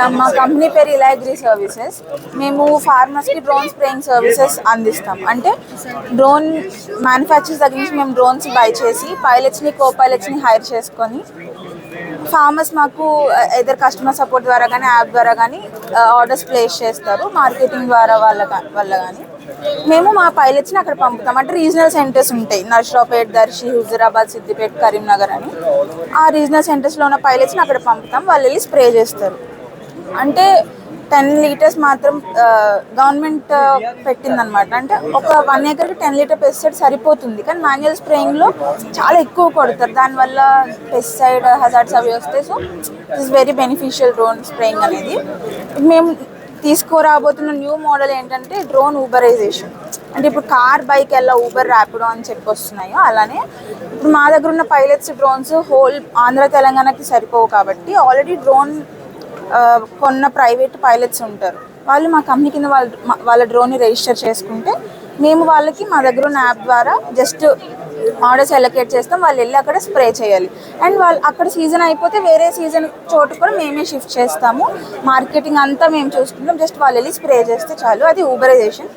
మా కంపెనీ పేరు ఇలాగ్రీ సర్వీసెస్. మేము ఫార్మర్స్కి డ్రోన్ స్ప్రేయింగ్ సర్వీసెస్ అందిస్తాం. అంటే డ్రోన్ మ్యానుఫ్యాక్చర్స్ దగ్గర నుంచి మేము డ్రోన్స్ బై చేసి పైలట్స్ని కో పైలట్స్ని హైర్ చేసుకొని ఫార్మర్స్ మాకు ఎదర్ కస్టమర్ సపోర్ట్ ద్వారా కానీ యాప్ ద్వారా కానీ ఆర్డర్స్ ప్లేస్ చేస్తారు. మార్కెటింగ్ ద్వారా వాళ్ళ వల్ల కానీ మేము మా పైలట్స్ని అక్కడ పంపుతాం. అంటే రీజనల్ సెంటర్స్ ఉంటాయి. నర్సరావుపేట్ దర్శి హుజురాబాద్ సిద్దిపేట్ కరీంనగర్ అని. ఆ రీజనల్ సెంటర్స్లో ఉన్న పైలట్స్ని అక్కడ పంపుతాం. వాళ్ళు వెళ్ళి స్ప్రే చేస్తారు. అంటే టెన్ లీటర్స్ మాత్రం గవర్నమెంట్ పెట్టిందనమాట అంటే ఒక వన్ ఏకర్కి టెన్ లీటర్ పెస్టిసైడ్ సరిపోతుంది. కానీ మాన్యువల్ స్ప్రేయింగ్లో చాలా ఎక్కువ కొడతారు. దానివల్ల పెస్టిసైడ్ హజార్డ్స్ అవి వస్తాయి. So it's very beneficial drone spraying అనేది. మేము తీసుకురాబోతున్న న్యూ మోడల్ ఏంటంటే డ్రోన్ ఊబరైజేషన్ అంటే ఇప్పుడు కార్ బైక్ ఎలా ఊబర్ ర్యాపిడో అని చెప్పి వస్తున్నాయో అలానే ఇప్పుడు మా దగ్గర ఉన్న పైలట్స్ డ్రోన్స్ హోల్ ఆంధ్ర తెలంగాణకి సరిపోవు కాబట్టి ఆల్రెడీ డ్రోన్ కొన్న ప్రైవేట్ పైలట్స్ ఉంటారు. వాళ్ళు మా కంపెనీ కింద వాళ్ళ వాళ్ళ డ్రోన్ని రిజిస్టర్ చేసుకుంటే మేము వాళ్ళకి మా దగ్గర ఉన్న యాప్ ద్వారా జస్ట్ ఆర్డర్స్ ఎలకేట్ చేస్తాం. వాళ్ళు వెళ్ళి అక్కడ స్ప్రే చేయాలి. అండ్ వాళ్ళు అక్కడ సీజన్ అయిపోతే వేరే సీజన్ చోటు కూడా మేమే షిఫ్ట్ చేస్తాము. మార్కెటింగ్ అంతా మేము చూసుకుంటాం. జస్ట్ వాళ్ళు వెళ్ళి స్ప్రే చేస్తే చాలు. అది ఊబరైజేషన్